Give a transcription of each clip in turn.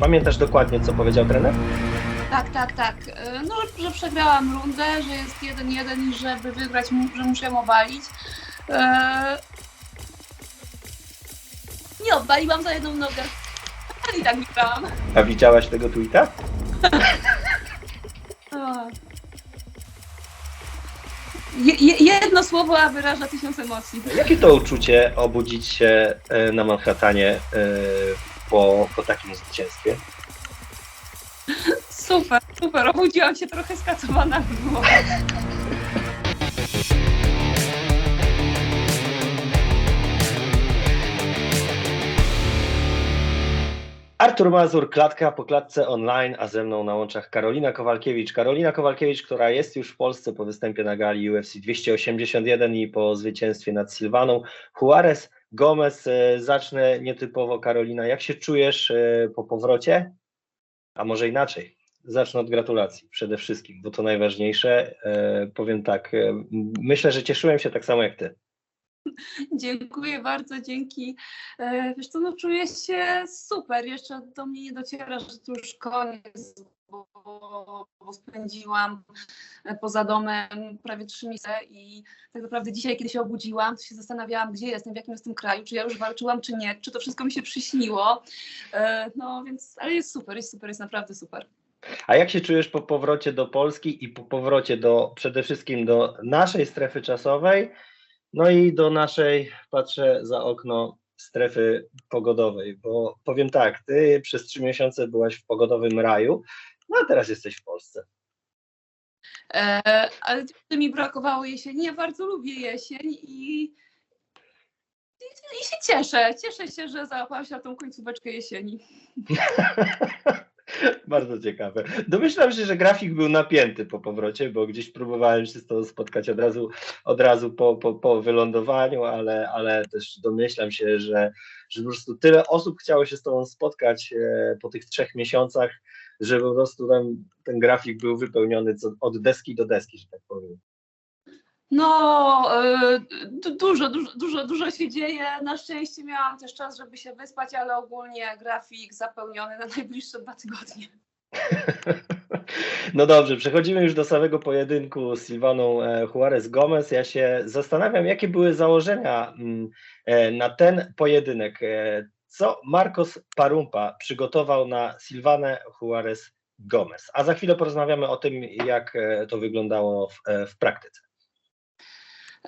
Pamiętasz dokładnie, co powiedział trener? Tak, tak, tak. E, No, że, przegrałam rundę, że jest 1-1 i żeby wygrać, że muszę ją obalić. E, Nie obaliłam za jedną nogę. I tak wygrałam. A widziałaś tego tweeta? Je, je, jedno słowo, a wyraża tysiąc emocji. Jakie to uczucie obudzić się e, na Manhattanie po, po takim zwycięstwie? Super, super. Obudziłam się trochę skacowana w głowę. Artur Mazur, klatka po klatce online, a ze mną na łączach Karolina Kowalkiewicz. Karolina Kowalkiewicz, która jest już w Polsce po występie na gali UFC 281 i po zwycięstwie nad Sylwaną. Juarez, Gomez, e, zacznę nietypowo Karolina. Jak się czujesz e, po powrocie? A może inaczej? Zacznę od gratulacji przede wszystkim, bo to najważniejsze. E, Powiem tak, myślę, że cieszyłem się tak samo jak ty. Dziękuję bardzo, dzięki. Wiesz co, no czuję się super. Jeszcze do mnie nie dociera, że to już koniec, bo, spędziłam e, poza domem prawie trzy miesiące i tak naprawdę dzisiaj, kiedy się obudziłam, to się zastanawiałam, gdzie jestem, w jakim jestem kraju, czy ja już walczyłam, czy nie, czy to wszystko mi się przyśniło. E, No więc, ale jest super, jest super, jest naprawdę super. A jak się czujesz po powrocie do Polski i po powrocie do przede wszystkim do naszej strefy czasowej, no i do naszej, patrzę za okno, strefy pogodowej, bo powiem tak, ty przez trzy miesiące byłaś w pogodowym raju, no a teraz jesteś w Polsce. E, ale ty mi brakowało jesieni. Ja bardzo lubię jesień i, i, i się cieszę. Cieszę się, że załapałam się na tą końcóweczkę jesieni. Bardzo ciekawe. Domyślam się, że grafik był napięty po powrocie, bo gdzieś próbowałem się z tobą spotkać od razu, od razu po, po, po wylądowaniu, ale, ale też domyślam się, że, że po prostu tyle osób chciało się z tobą spotkać e, po tych trzech miesiącach, że po prostu tam ten grafik był wypełniony co, od deski do deski, że tak powiem. No, e, du- dużo, dużo, dużo, dużo się dzieje. Na szczęście miałam też czas, żeby się wyspać, ale ogólnie grafik zapełniony na najbliższe dwa tygodnie. No dobrze, przechodzimy już do samego pojedynku z Silvaną e, Juarez Gomez. Ja się zastanawiam, jakie były założenia mm, e, na ten pojedynek. Co Marcos Parumpa przygotował na Silvanę Juarez Gomez? A za chwilę porozmawiamy o tym, jak e, to wyglądało w, e, w praktyce.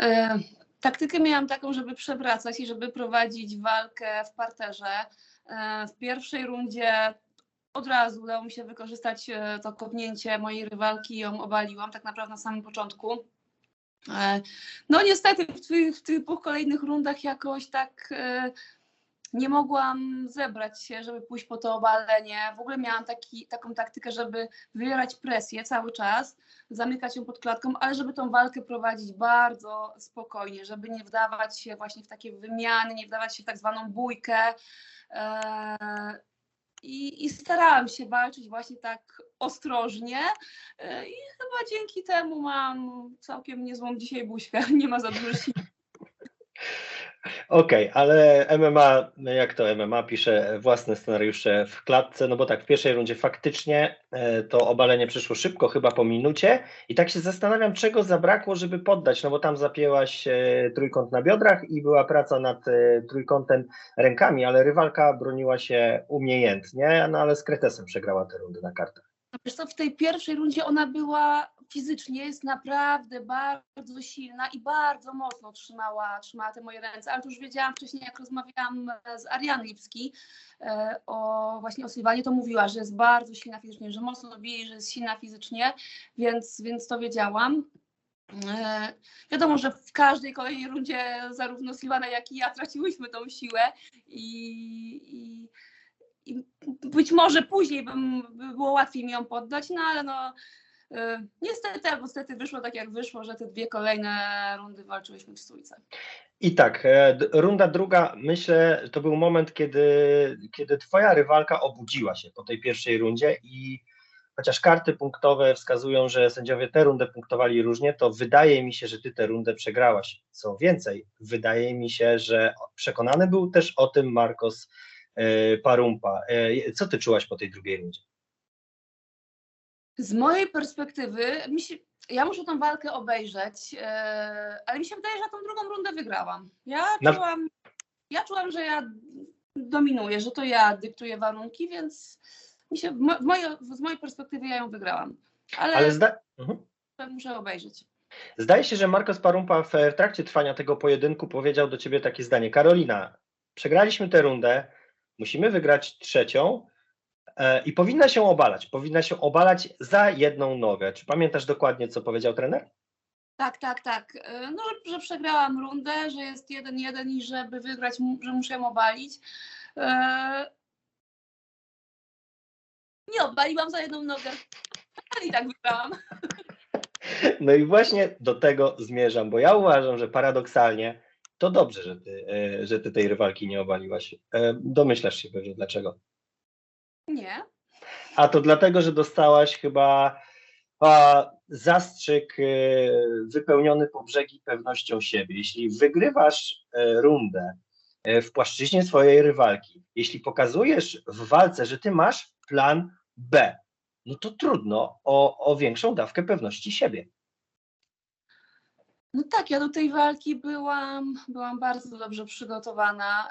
E, Taktykę miałam taką, żeby przewracać i żeby prowadzić walkę w parterze. E, W pierwszej rundzie od razu udało mi się wykorzystać e, to kopnięcie mojej rywalki i ją obaliłam tak naprawdę na samym początku. No niestety w tych, w tych dwóch kolejnych rundach jakoś tak nie mogłam zebrać się, żeby pójść po to obalenie. W ogóle miałam taki, taką taktykę, żeby wywierać presję cały czas, zamykać ją pod klatką, ale żeby tą walkę prowadzić bardzo spokojnie, żeby nie wdawać się właśnie w takie wymiany, nie wdawać się w tak zwaną bójkę. Eee, I, I starałam się walczyć właśnie tak ostrożnie e, i chyba dzięki temu mam całkiem niezłą dzisiaj buźkę. Nie ma za dużo siły. Okej, ale MMA, jak to MMA pisze własne scenariusze w klatce, no bo tak, w pierwszej rundzie faktycznie e, to obalenie przyszło szybko, chyba po minucie i tak się zastanawiam, czego zabrakło, żeby poddać, no bo tam zapięłaś e, trójkąt na biodrach i była praca nad e, trójkątem rękami, ale rywalka broniła się umiejętnie, no ale z Kretesem przegrała te rundy na kartach. Wiesz co, w tej pierwszej rundzie ona była fizycznie, jest naprawdę bardzo silna i bardzo mocno trzymała, trzymała te moje ręce, ale to już wiedziałam wcześniej, jak rozmawiałam e, z Arianą Lipski e, o właśnie o Sylwanie, to mówiła, że jest bardzo silna fizycznie, że mocno bije, że jest silna fizycznie, więc, więc to wiedziałam. E, Wiadomo, że w każdej kolejnej rundzie zarówno Silvana, jak i ja traciłyśmy tą siłę i, i, i być może później bym, by było łatwiej mi ją poddać, no ale no niestety albo stety wyszło tak jak wyszło, że te dwie kolejne rundy walczyłyśmy w stójce. I tak, e, runda druga, myślę, to był moment, kiedy, kiedy twoja rywalka obudziła się po tej pierwszej rundzie i chociaż karty punktowe wskazują, że sędziowie tę rundę punktowali różnie, to wydaje mi się, że ty tę rundę przegrałaś. Co więcej, wydaje mi się, że przekonany był też o tym Marcos e, Parumpa. E, co ty czułaś po tej drugiej rundzie? Z mojej perspektywy, mi się, ja muszę tą walkę obejrzeć, e, ale mi się wydaje, że tą drugą rundę wygrałam. Ja Na- czułam, ja czułam, że ja dominuję, że to ja dyktuję warunki, więc mi się, w mo- w mojej, z mojej perspektywy ja ją wygrałam. Ale, Ale zda... mhm. muszę obejrzeć. Zdaje się, że Marcos Parumpa w, w trakcie trwania tego pojedynku powiedział do ciebie takie zdanie. Karolina, przegraliśmy tę rundę, musimy wygrać trzecią i powinna się obalać. Powinna się obalać za jedną nogę. Czy pamiętasz dokładnie, co powiedział trener? Tak, tak, tak. E, No, że, że przegrałam rundę, że jest 1-1 i żeby wygrać, że muszę ją obalić. E, Nie obaliłam za jedną nogę. I tak wygrałam. No i właśnie do tego zmierzam, bo ja uważam, że paradoksalnie to dobrze, że ty, e, że ty tej rywalki nie obaliłaś. E, Domyślasz się pewnie dlaczego. Nie. A to dlatego, że dostałaś chyba a, zastrzyk e, wypełniony po brzegi pewnością siebie. Jeśli wygrywasz e, rundę e, w płaszczyźnie swojej rywalki, jeśli pokazujesz w walce, że ty masz plan B, no to trudno o, o większą dawkę pewności siebie. No tak, ja do tej walki byłam, byłam bardzo dobrze przygotowana.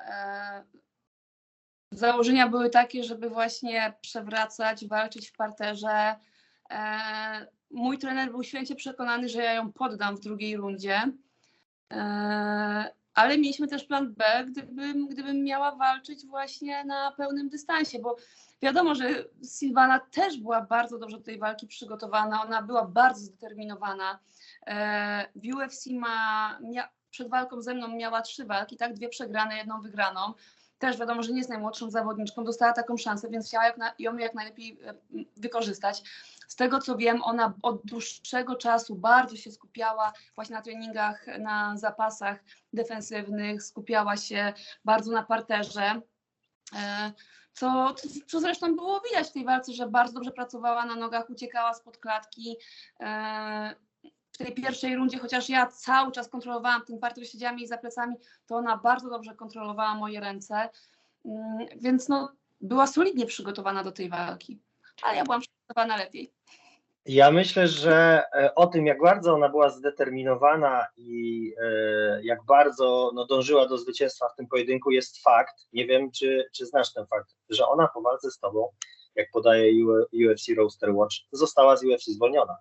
Założenia były takie, żeby właśnie przewracać, walczyć w parterze. E, Mój trener był święcie przekonany, że ja ją poddam w drugiej rundzie. E, Ale mieliśmy też plan B, gdybym, gdybym miała walczyć właśnie na pełnym dystansie, bo wiadomo, że Silvana też była bardzo dobrze do tej walki przygotowana. Ona była bardzo zdeterminowana. E, W UFC ma, mia, przed walką ze mną miała trzy walki, tak? Dwie przegrane, jedną wygraną. Też wiadomo, że nie jest najmłodszą zawodniczką, dostała taką szansę, więc chciała jak na, ją jak najlepiej e, wykorzystać. Z tego co wiem, ona od dłuższego czasu bardzo się skupiała właśnie na treningach, na zapasach defensywnych, skupiała się bardzo na parterze. E, Co, co zresztą było widać w tej walce, że bardzo dobrze pracowała na nogach, uciekała spod klatki. E, tej pierwszej rundzie, chociaż ja cały czas kontrolowałam ten parter, siedziałam jej za plecami, to ona bardzo dobrze kontrolowała moje ręce, Mm, więc no, była solidnie przygotowana do tej walki. Ale ja byłam przygotowana lepiej. Ja myślę, że e, o tym, jak bardzo ona była zdeterminowana i e, jak bardzo no, dążyła do zwycięstwa w tym pojedynku, jest fakt. Nie wiem, czy, czy znasz ten fakt, że ona po walce z tobą, jak podaje UFC Roaster Watch, została z UFC zwolniona.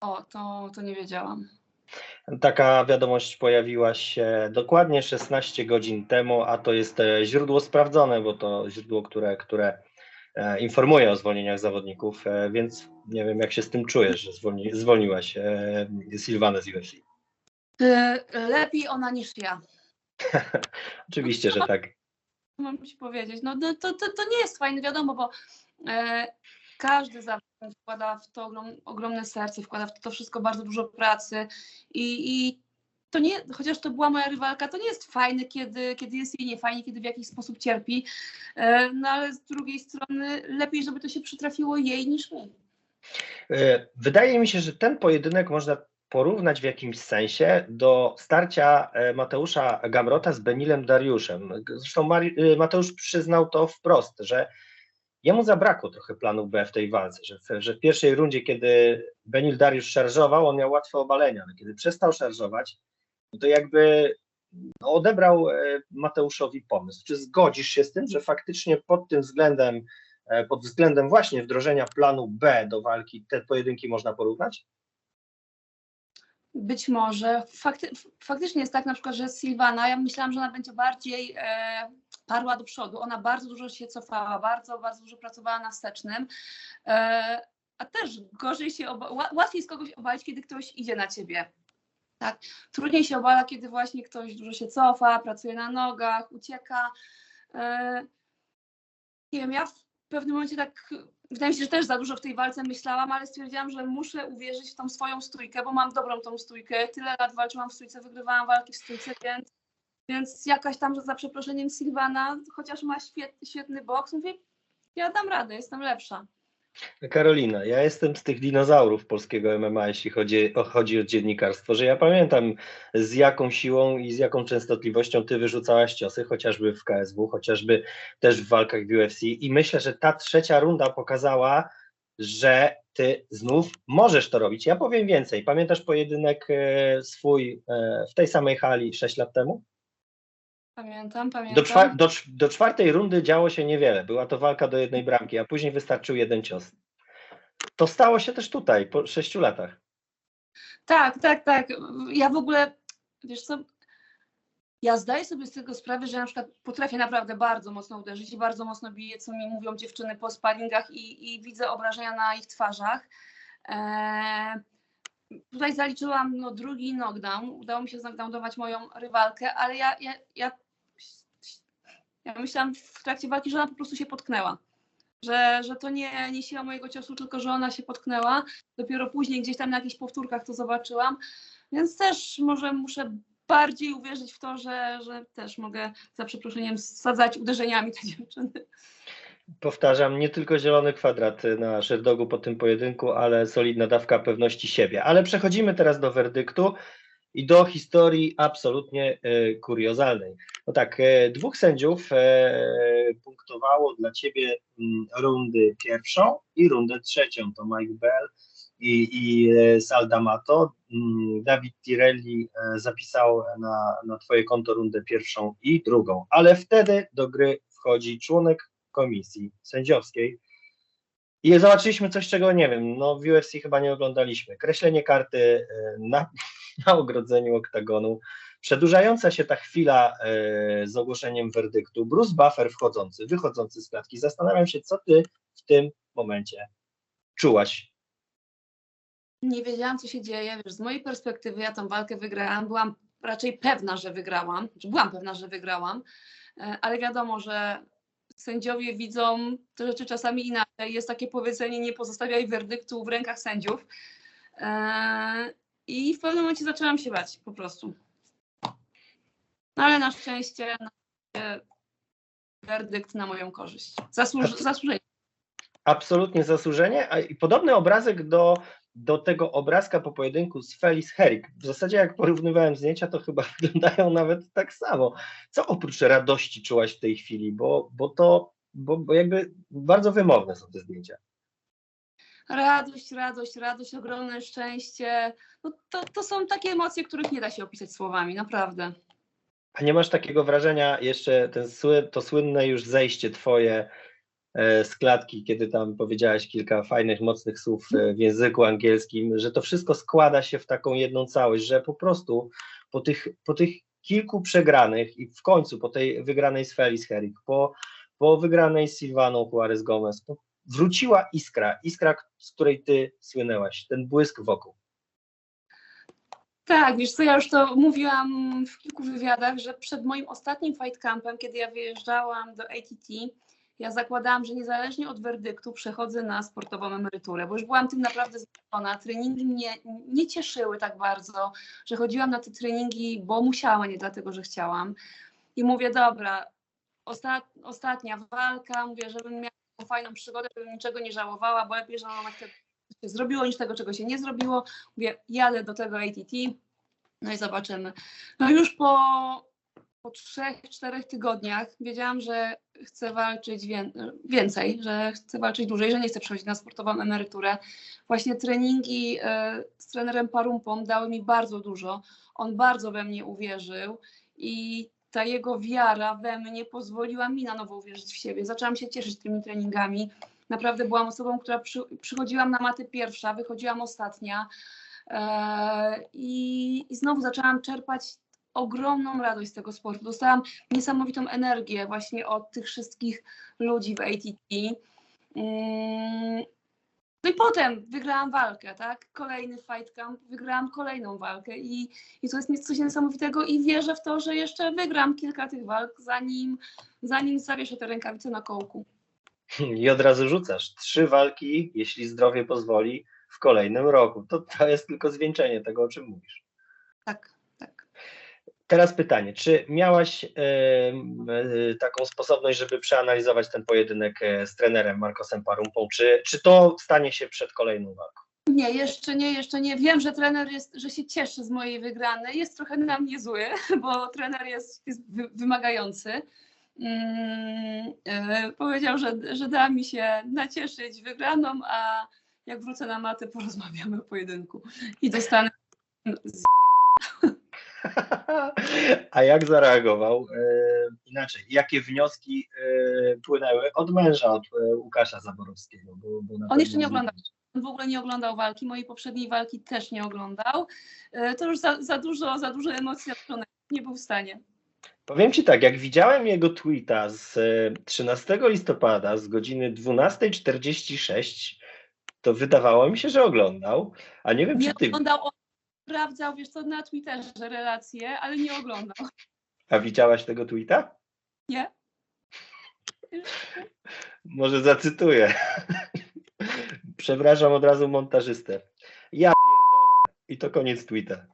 O, to, to nie wiedziałam. Taka wiadomość pojawiła się dokładnie 16 godzin temu, a to jest e, źródło sprawdzone, bo to źródło, które, które e, informuje o zwolnieniach zawodników, e, więc nie wiem, jak się z tym czujesz, że zwolni, zwolniłaś Silvanę z UFC. Lepiej ona niż ja. Oczywiście, że tak. Mam ci powiedzieć? No to, to, to, nie jest fajne, wiadomo, bo każdy zawodnik wkłada w to ogrom, ogromne serce, wkłada w to wszystko bardzo dużo pracy i, i to nie, chociaż to była moja rywalka, to nie jest fajne, kiedy, kiedy jest jej niefajnie, kiedy w jakiś sposób cierpi, e, no ale z drugiej strony lepiej, żeby to się przytrafiło jej niż mi. E, Wydaje mi się, że ten pojedynek można porównać w jakimś sensie do starcia e, Mateusza Gamrota z Benilem Dariuszem. Zresztą Mateusz przyznał to wprost, że jemu zabrakło trochę planu B w tej walce, że w, że w pierwszej rundzie, kiedy Benil Dariusz szarżował, on miał łatwe obalenia, ale kiedy przestał szarżować, no to jakby no, odebrał e, Mateuszowi pomysł. Czy zgodzisz się z tym, że faktycznie pod tym względem, e, pod względem właśnie wdrożenia planu B do walki, te pojedynki można porównać? Być może. Fakty, faktycznie jest tak na przykład, że Silvana, ja myślałam, że ona będzie bardziej e, parła do przodu. Ona bardzo dużo się cofała, bardzo, bardzo dużo pracowała na wstecznym. E, a też gorzej się, łatwiej jest kogoś obalić, kiedy ktoś idzie na ciebie. Tak. Trudniej się obala, kiedy właśnie ktoś dużo się cofa, pracuje na nogach, ucieka. E, nie wiem, ja w pewnym momencie tak, wydaje mi się, że też za dużo w tej walce myślałam, ale stwierdziłam, że muszę uwierzyć w tą swoją stójkę, bo mam dobrą tą stójkę. Tyle lat walczyłam w stójce, wygrywałam walki w stójce, więc, więc jakaś tam, że za przeproszeniem Silvana, chociaż ma świet, świetny boks, mówię, ja dam radę, jestem lepsza. Karolina, ja jestem z tych dinozaurów polskiego MMA, jeśli chodzi, o, chodzi o dziennikarstwo, że ja pamiętam z jaką siłą i z jaką częstotliwością ty wyrzucałaś ciosy, chociażby w KSW, chociażby też w walkach w UFC i myślę, że ta trzecia runda pokazała, że ty znów możesz to robić. Ja powiem więcej. Pamiętasz pojedynek e, swój e, w tej samej hali 6 lat temu? Pamiętam, pamiętam. Do, czwar do, do, czwartej rundy działo się niewiele. Była to walka do jednej bramki, a później wystarczył jeden cios. To stało się też tutaj po sześciu latach. Tak, tak, tak. Ja w ogóle, wiesz co, ja zdaję sobie z tego sprawę, że na przykład potrafię naprawdę bardzo mocno uderzyć i bardzo mocno biję, co mi mówią dziewczyny po sparingach i, i widzę obrażenia na ich twarzach. Eee, tutaj zaliczyłam no, drugi knockdown, udało mi się znokdownować moją rywalkę, ale ja, ja, ja ja myślałam w trakcie walki, że ona po prostu się potknęła. Że, że to nie, nie siła mojego ciosu, tylko że ona się potknęła. Dopiero później gdzieś tam na jakichś powtórkach to zobaczyłam. Więc też może muszę bardziej uwierzyć w to, że, że też mogę za przeproszeniem sadzać uderzeniami te dziewczyny. Powtarzam, nie tylko zielony kwadrat na Sherdogu po tym pojedynku, ale solidna dawka pewności siebie. Ale przechodzimy teraz do werdyktu i do historii absolutnie e, kuriozalnej. No tak, e, dwóch sędziów e, punktowało dla ciebie mm, rundy pierwszą i rundę trzecią. To Mike Bell i, i Sal D'Amato. Mm, Dawid Tirelli zapisał na, na twoje konto rundę pierwszą i drugą, ale wtedy do gry wchodzi członek komisji sędziowskiej, i zobaczyliśmy coś, czego nie wiem, no w UFC chyba nie oglądaliśmy. Kreślenie karty na, na ogrodzeniu oktagonu, przedłużająca się ta chwila e, z ogłoszeniem werdyktu, Bruce Buffer wchodzący, wychodzący z klatki. Zastanawiam się, co ty w tym momencie czułaś. Nie wiedziałam, co się dzieje. Wiesz, z mojej perspektywy ja tą walkę wygrałam. Byłam raczej pewna, że wygrałam. Znaczy, byłam pewna, że wygrałam, e, ale wiadomo, że sędziowie widzą te rzeczy czasami inaczej. Jest takie powiedzenie, nie pozostawiaj werdyktu w rękach sędziów. I w pewnym momencie zaczęłam się bać po prostu. No ale na szczęście, na szczęście werdykt na moją korzyść. Zasłuż, zasłużenie. Absolutnie zasłużenie. A i podobny obrazek do do tego obrazka po pojedynku z Felis Herrick. W zasadzie jak porównywałem zdjęcia, to chyba wyglądają nawet tak samo. Co oprócz radości czułaś w tej chwili? Bo, bo to, bo, bo jakby bardzo wymowne są te zdjęcia. Radość, radość, radość, ogromne szczęście. No to, to są takie emocje, których nie da się opisać słowami, naprawdę. A nie masz takiego wrażenia, jeszcze ten, to słynne już zejście twoje E, z klatki, kiedy tam powiedziałaś kilka fajnych, mocnych słów e, w języku angielskim, że to wszystko składa się w taką jedną całość, że po prostu po tych, po tych kilku przegranych i w końcu po tej wygranej z Felis Herrick, po, po wygranej z Silvaną Juarez Gomez, wróciła iskra, iskra, z której ty słynęłaś, ten błysk wokół. Tak, wiesz co, ja już to mówiłam w kilku wywiadach, że przed moim ostatnim fight campem, kiedy ja wyjeżdżałam do ATT, ja zakładałam, że niezależnie od werdyktu przechodzę na sportową emeryturę, bo już byłam tym naprawdę zmęczona. Treningi mnie nie cieszyły tak bardzo, że chodziłam na te treningi, bo musiałam, nie dlatego, że chciałam. I mówię, dobra, ostat, ostatnia walka, mówię, żebym miała fajną przygodę, żebym niczego nie żałowała, bo lepiej tego, co się zrobiło, niż tego, czego się nie zrobiło. Mówię, jadę do tego ATT, no i zobaczymy. No już po po trzech, czterech tygodniach wiedziałam, że chcę walczyć więcej, że chcę walczyć dłużej, że nie chcę przechodzić na sportową emeryturę. Właśnie treningi e, z trenerem Parumpą dały mi bardzo dużo. On bardzo we mnie uwierzył i ta jego wiara we mnie pozwoliła mi na nowo uwierzyć w siebie. Zaczęłam się cieszyć tymi treningami. Naprawdę byłam osobą, która przy, przychodziłam na maty pierwsza, wychodziłam ostatnia. E, i, I znowu zaczęłam czerpać ogromną radość z tego sportu. Dostałam niesamowitą energię właśnie od tych wszystkich ludzi w ATT. No i potem wygrałam walkę, tak? Kolejny fight camp, wygrałam kolejną walkę i, i to jest coś niesamowitego i wierzę w to, że jeszcze wygram kilka tych walk, zanim, zanim zawieszę te rękawice na kołku. I od razu rzucasz. Trzy walki, jeśli zdrowie pozwoli, w kolejnym roku. To, to jest tylko zwieńczenie tego, o czym mówisz. Tak. Teraz pytanie, czy miałaś m, e, taką sposobność, żeby przeanalizować ten pojedynek e, z trenerem Marcosem Parumpą, czy, czy to stanie się przed kolejną walką? Nie, jeszcze nie, jeszcze nie. Wiem, że trener jest, że się cieszy z mojej wygranej. Jest trochę na mnie zły, bo trener jest, jest wy- wymagający. E, powiedział, że, że da mi się nacieszyć wygraną, a jak wrócę na matę, porozmawiamy o pojedynku. I dostanę z... A jak zareagował? E, inaczej, jakie wnioski e, płynęły od męża, od e, Łukasza Zaborowskiego? Bo, bo On jeszcze nie oglądał. On w ogóle nie oglądał walki, mojej poprzedniej walki też nie oglądał. To już za, za dużo, za dużo emocji nie był w stanie. Powiem Ci tak, jak widziałem jego tweeta z e, 13 listopada z godziny 12.46, to wydawało mi się, że oglądał, a nie wiem, Nie czy Ty, oglądał, on sprawdzał, wiesz co, na Twitterze relacje, ale nie oglądał. a widziałaś tego tweeta? Nie? Może zacytuję. Przepraszam od razu montażystę. Ja pierdolę. I to koniec tweeta.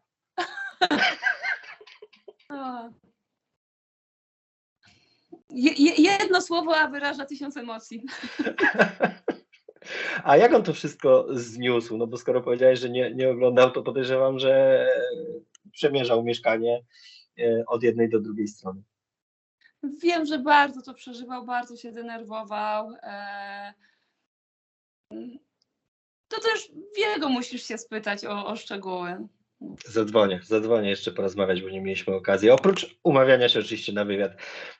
Jedno słowo, a wyraża tysiąc emocji. A jak on to wszystko zniósł? No bo skoro powiedziałeś, że nie, nie oglądał, to podejrzewam, że przemierzał mieszkanie e, od jednej do drugiej strony. Wiem, że bardzo to przeżywał, bardzo się denerwował. E... To też jego musisz się spytać o, o szczegóły. Zadzwonię, zadzwonię jeszcze porozmawiać, bo nie mieliśmy okazji. Oprócz umawiania się oczywiście na wywiad,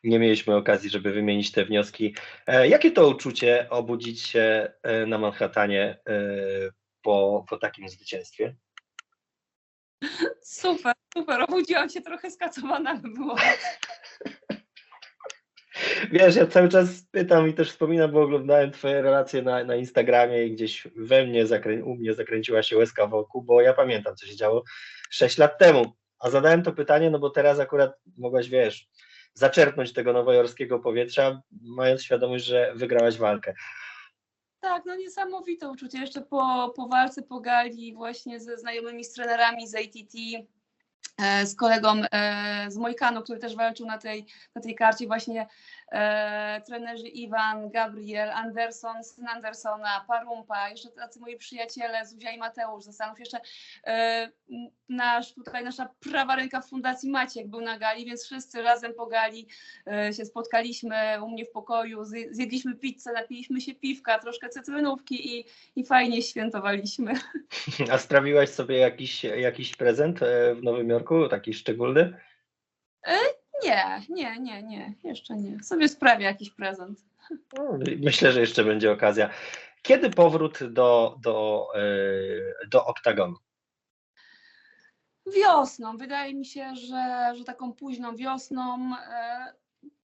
nie mieliśmy okazji, żeby wymienić te wnioski. E, jakie to uczucie obudzić się e, na Manhattanie e, po, po takim zwycięstwie? Super, super. Obudziłam się trochę skacowana, ale było. Wiesz, ja cały czas pytam i też wspominam, bo oglądałem twoje relacje na, na Instagramie i gdzieś we mnie, u mnie zakręciła się łezka wokół, bo ja pamiętam, co się działo 6 lat temu. A zadałem to pytanie, no bo teraz akurat mogłaś, wiesz, zaczerpnąć tego nowojorskiego powietrza, mając świadomość, że wygrałaś walkę. Tak, no niesamowite uczucie. Jeszcze po, po walce po gali właśnie ze znajomymi z trenerami z ATT, z kolegą e, z Mojkano, który też walczył na tej, na tej karcie, właśnie e, trenerzy Iwan, Gabriel, Anderson, syn Andersona, Parumpa, jeszcze tacy moi przyjaciele, Zuzia i Mateusz, zastanów jeszcze e, nasz, tutaj nasza prawa ręka w Fundacji Maciek był na gali, więc wszyscy razem po gali e, się spotkaliśmy u mnie w pokoju, zje- zjedliśmy pizzę, napiliśmy się piwka, troszkę cytrynówki i, i fajnie świętowaliśmy. A sprawiłaś sobie jakiś, jakiś prezent e, w Nowym Jorku, taki szczególny? Nie, nie, nie, nie, jeszcze nie. Sobie sprawię jakiś prezent. No, Myślę, że jeszcze będzie okazja. Kiedy powrót do, do, e, do oktagonu? Wiosną, wydaje mi się, że, że taką późną wiosną e,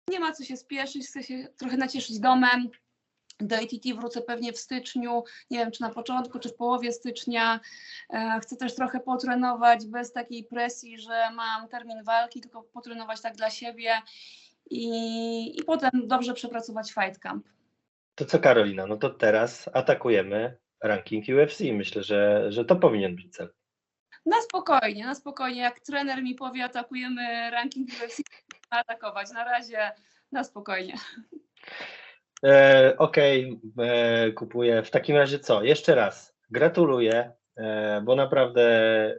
nie ma co się spieszyć, chcę się trochę nacieszyć domem. Do ATT wrócę pewnie w styczniu, nie wiem czy na początku, czy w połowie stycznia. E, chcę też trochę potrenować bez takiej presji, że mam termin walki, tylko potrenować tak dla siebie i, i potem dobrze przepracować fight camp. To co Karolina, no to teraz atakujemy ranking UFC. Myślę, że, że to powinien być cel. Na spokojnie, na spokojnie. Jak trener mi powie, atakujemy ranking UFC, atakować. Na razie na spokojnie. E, Okej, e, kupuję. W takim razie co? Jeszcze raz gratuluję, e, bo naprawdę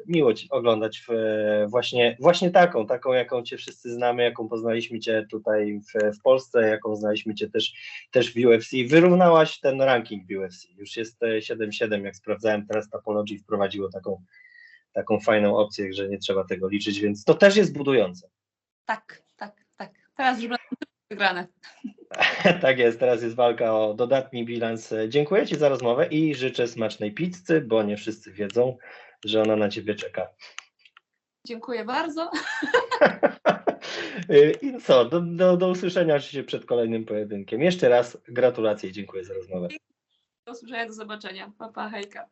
miło Ci oglądać w, e, właśnie, właśnie taką, taką jaką Cię wszyscy znamy, jaką poznaliśmy Cię tutaj w, w Polsce, jaką znaliśmy Cię też, też w UFC. Wyrównałaś ten ranking w UFC. Już jest e, 7-7, jak sprawdzałem, teraz Tapology wprowadziło taką, taką fajną opcję, że nie trzeba tego liczyć, więc to też jest budujące. Tak, tak, tak. Teraz już wygrane. Tak jest, teraz jest walka o dodatni bilans. Dziękuję Ci za rozmowę i życzę smacznej pizzy, bo nie wszyscy wiedzą, że ona na Ciebie czeka. Dziękuję bardzo. I co, do, do, do usłyszenia oczywiście przed kolejnym pojedynkiem. Jeszcze raz gratulacje i dziękuję za rozmowę. Do usłyszenia, do zobaczenia. Pa, pa, hejka.